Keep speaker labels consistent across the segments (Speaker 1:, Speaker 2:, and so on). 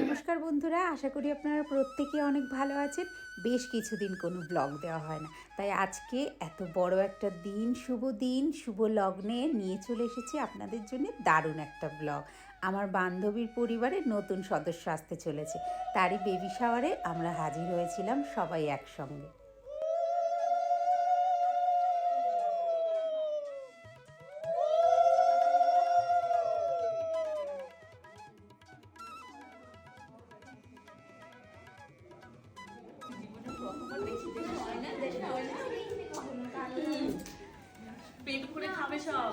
Speaker 1: নমস্কার বন্ধুরা, আশা করি আপনারা প্রত্যেকে অনেক ভালো আছেন। বেশ কিছুদিন কোনো ব্লগ দেওয়া হয় না। তাই আজকে এত বড় একটা দিন, শুভ দিন, শুভ লগ্নে নিয়ে চলে এসেছি আপনাদের জন্য দারুণ একটা ব্লগ আমার বান্ধবীর পরিবারের নতুন সদস্য আসতে চলেছে। তারই বেবি শাওয়ারে আমরা হাজির হয়েছিলাম সবাই একসঙ্গে।
Speaker 2: পেট করে খাবে সব।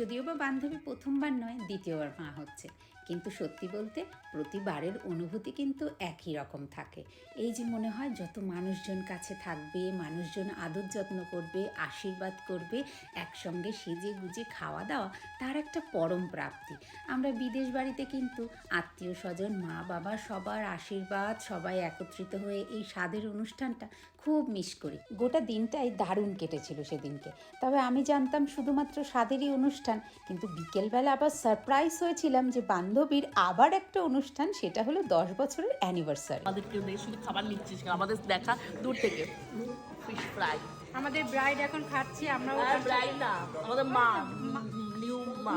Speaker 1: যদিও বা বান্ধবী প্রথমবার নয় দ্বিতীয়বার মা হচ্ছে। কিন্তু সত্যি বলতে প্রতিবারের অনুভূতি কিন্তু একই রকম থাকে। এই যে মনে হয় যত মানুষজন কাছে থাকবে, মানুষজন আদর যত্ন করবে, আশীর্বাদ করবে, একসঙ্গে সেজে গুজে খাওয়া দাওয়া, তার একটা পরম প্রাপ্তি। আমরা বিদেশ বাড়িতে কিন্তু আত্মীয় স্বজন, মা বাবা সবার আশীর্বাদ, সবাই একত্রিত হয়ে এই স্বাদের অনুষ্ঠানটা খুব মিস করি। গোটা দিনটাই দারুণ কেটেছিল সেদিনকে। তবে আমি জানতাম শুধুমাত্র স্বাদেরই অনুষ্ঠান, কিন্তু বিকেলবেলা আবার সারপ্রাইজ হয়েছিলাম যে বান্ধবীর আবার একটা অনুষ্ঠান সেটা হলো দশ বছরের অ্যানিভার্সারি
Speaker 2: আমাদেরকে শুধু খাবার নিচ্ছিস আমাদের দেখা দূর থেকে। ফিশ ফ্রাই
Speaker 3: আমাদের ব্রাইড এখন খাচ্ছি আমরাও
Speaker 2: আর ব্রাইড না আমাদের মা। নিউ মা।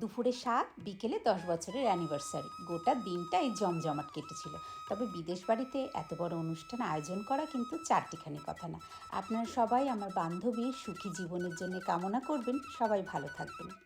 Speaker 1: দুপুরে সাত বিকেলে দশ বছরের অ্যানিভার্সারি গোটা দিনটাই জমজমাট কেটেছিল। তবে বিদেশ বাড়িতে এত বড় অনুষ্ঠান আয়োজন করা কিন্তু চারটিখানি কথা না। আপনারা সবাই আমার বান্ধবীর সুখী জীবনের জন্য কামনা করবেন। সবাই ভালো থাকবেন।